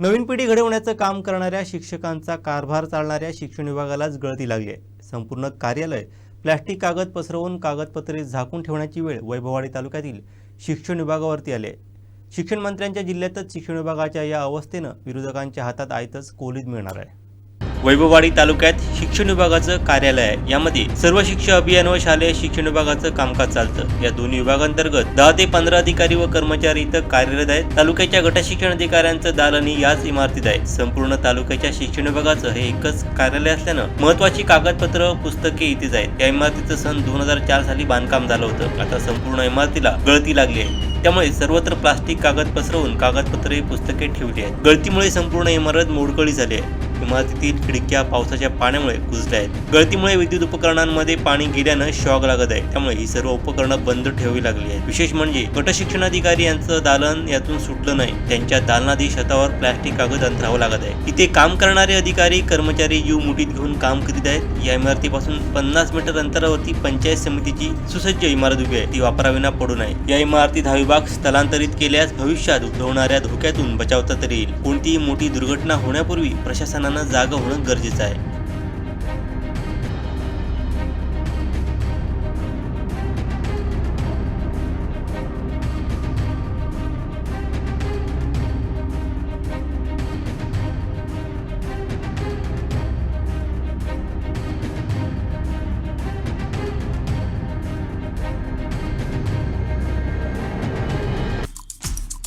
नवीन पिढी घडवण्याचं काम करणाऱ्या शिक्षकांचा कारभार चालणाऱ्या शिक्षण विभागालाच गळती लागली आहे. संपूर्ण कार्यालय प्लॅस्टिक कागद पसरवून कागदपत्रे झाकून ठेवण्याची वेळ वैभववाडी तालुक्यातील शिक्षण विभागावरती आली आहे. शिक्षण मंत्र्यांच्या जिल्ह्यातच शिक्षण विभागाच्या या अवस्थेनं विरोधकांच्या हातात आयतच कोलीद मिळणार आहे. वैभववाडी तालुक्यात शिक्षण विभागाचं कार्यालय आहे. यामध्ये सर्व शिक्षण अभियान व शालेय शिक्षण विभागाचं कामकाज चालतं. या दोन्ही विभागांतर्गत दहा ते पंधरा अधिकारी व कर्मचारी इथं कार्यरत आहेत. तालुक्याच्या गट शिक्षण अधिकाऱ्यांचं दालनी याच इमारतीत आहे. संपूर्ण तालुक्याच्या शिक्षण विभागाचं हे एकच कार्यालय असल्यानं महत्वाची कागदपत्र पुस्तके इथेच आहेत. या इमारतीचं सन दोन हजार चार साली बांधकाम झालं होतं. आता संपूर्ण इमारतीला गळती लागली आहे. त्यामुळे सर्वत्र प्लास्टिक कागद पसरवून कागदपत्रे पुस्तके ठेवली आहेत. गळतीमुळे संपूर्ण इमारत मोडकळी झाली आहे. इमारतीतील खिडक्या पावसाच्या पाण्यामुळे कुजल्या आहेत. गळतीमुळे विद्युत उपकरणांमध्ये पाणी गेल्यानं शॉक लागत आहे. त्यामुळे ही सर्व उपकरणं बंद ठेवावी लागली आहेत. विशेष म्हणजे गटशिक्षणाधिकारी यांचं दालन यातून सुटलं नाही. त्यांच्या दालनादी छतावर प्लास्टिक कागद अंतरावं लागत आहे. इथे काम करणारे अधिकारी कर्मचारी जीव मुठीत घेऊन काम करीत आहेत. या इमारतीपासून पन्नास मीटर अंतरावरती पंचायत समितीची सुसज्ज इमारत उभी आहे. ती वापराविना पडू नये. या इमारतीत हा विभाग स्थलांतरित केल्यास भविष्यात उद्भवणाऱ्या धोक्यातून बचावता तरी येईल. कोणतीही मोठी दुर्घटना होण्यापूर्वी प्रशासनानं जागा होणं गरजेचं आहे.